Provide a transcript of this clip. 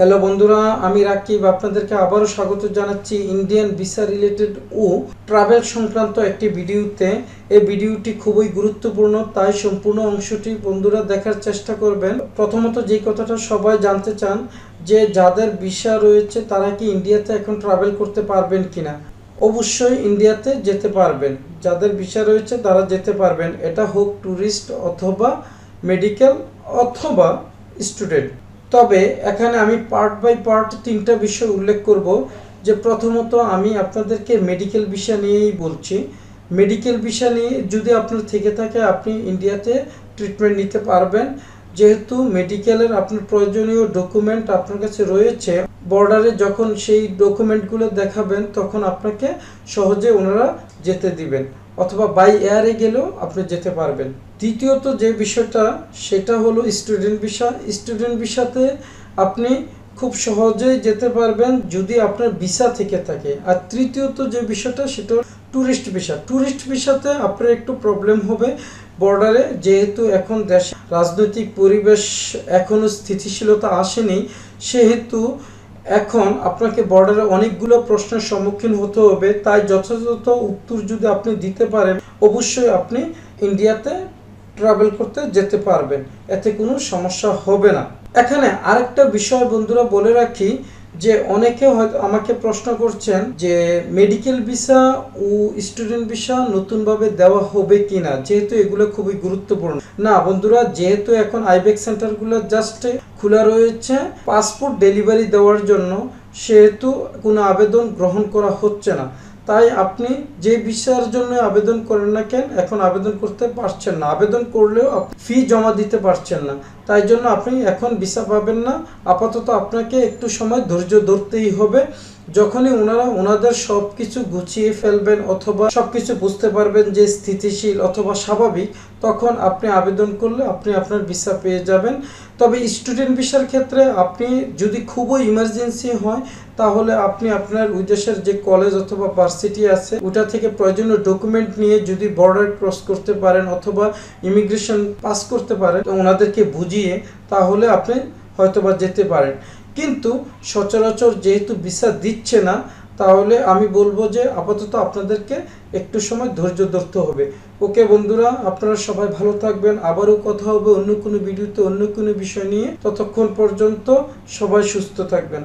Hello বন্ধুরা, আমি রাকিব। আপনাদেরকে আবারও স্বাগত জানাচ্ছি ইন্ডিয়ান ভিসা রিলেটেড ও ট্রাভেল সংক্রান্ত একটি ভিডিওতে। এই ভিডিওটি খুবই গুরুত্বপূর্ণ, তাই সম্পূর্ণ অংশটি বন্ধুরা দেখার চেষ্টা করবেন। প্রথমত যে কথাটা সবাই জানতে চান, যে যাদের ভিসা রয়েছে, তারা কি ইন্ডিয়াতে এখন ট্রাভেল করতে পারবেন কিনা? অবশ্যই ইন্ডিয়াতে যেতে পারবেন। যাদের ভিসা রয়েছে, তারা যেতে পারবেন। এটা হোক ট্যুরিস্ট অথবা মেডিকেল অথবা স্টুডেন্ট। তবে এখানে আমি পার্ট বাই পার্ট তিনটা বিষয় উল্লেখ করব। যে প্রথমত আমি আপনাদেরকে মেডিকেল বিষয় নিয়েই বলছি। মেডিকেল বিষয় নিয়ে যদি আপনার থেকে থাকে, আপনি ইন্ডিয়াতে ট্রিটমেন্ট নিতে পারবেন। যেহেতু মেডিকেলের আপনার প্রয়োজনীয় ডকুমেন্ট আপনার কাছে রয়েছে বর্ডারে যখন সেই ডকুমেন্টগুলো দেখাবেন, তখন আপনাকে সহজে ওনারা যেতে দিবেন। অথবা বাই এয়ারে গেলেও আপনি যেতে পারবেন। দ্বিতীয়ত যে বিষয়টা, সেটা হলো স্টুডেন্ট ভিসা স্টুডেন্ট ভিসাতে আপনি খুব সহজেই যেতে পারবেন যদি আপনার ভিসা থেকে থাকে। আর তৃতীয়ত যে বিষয়টা, সেটা ট্যুরিস্ট ভিসা ট্যুরিস্ট ভিসাতে আপনার একটু প্রবলেম হবে বর্ডারে যেহেতু এখন দেশ, রাজনৈতিক পরিবেশ এখনও স্থিতিশীলতা আসেনি, সেহেতু এখন আপনাকে বর্ডারে অনেকগুলো প্রশ্নের সম্মুখীন হতে হবে, তাই যথাযথ উত্তর যদি আপনি দিতে পারেন, অবশ্যই আপনি ইন্ডিয়াতে ট্রাভেল করতে যেতে পারবেন। এতে কোনো সমস্যা হবে না। এখানে আরেকটা বিষয় বন্ধুরা বলে রাখি যে অনেকে হয়তো আমাকে প্রশ্ন করছেন যে মেডিকেল ভিসা ও স্টুডেন্ট ভিসা নতুনভাবে দেওয়া হবে কিনা, যেহেতু এগুলো খুবই গুরুত্বপূর্ণ। না বন্ধুরা, যেহেতু এখন আইবেক সেন্টারগুলো জাস্ট খোলা রয়েছে পাসপোর্ট ডেলিভারি দেওয়ার জন্য সেহেতু কোনো আবেদন গ্রহণ করা হচ্ছে না। তাই আপনি যে ভিসার জন্য আবেদন করেন না কেন, এখন আবেদন করতে পারছেন না। আবেদন করলেও ফি জমা দিতে পারছেন না। তাই জন্য আপনি এখন ভিসা পাবেন না। আপাতত আপনাকে একটু সময় ধৈর্য ধরতেই হবে। যখনই ওনারা ওনাদের সব কিছু গুছিয়ে ফেলবেন অথবা সব কিছু বুঝতে পারবেন যে স্থিতিশীল অথবা স্বাভাবিক, তখন আপনি আবেদন করলে আপনি আপনার ভিসা পেয়ে যাবেন। তবে স্টুডেন্ট ভিসার ক্ষেত্রে আপনি যদি খুবই ইমার্জেন্সি হয়, তাহলে আপনি আপনার ওই দেশের যে কলেজ অথবা ভার্সিটি আছে, ওটা থেকে প্রয়োজনীয় ডকুমেন্ট নিয়ে যদি বর্ডার ক্রস করতে পারেন অথবা ইমিগ্রেশন পাস করতে পারেন ওনাদেরকে বুঝিয়ে তাহলে আপনি হয়তোবা যেতে পারেন। কিন্তু সচরাচর যেহেতু ভিসা দিচ্ছে না, তাহলে আমি বলব যে আপাতত আপনাদেরকে একটু সময় ধৈর্য ধরতে হবে। ওকে বন্ধুরা, আপনারা সবাই ভালো থাকবেন। আবারও কথা হবে অন্য কোনো ভিডিওতে অন্য কোনো বিষয় নিয়ে। ততক্ষণ পর্যন্ত সবাই সুস্থ থাকবেন।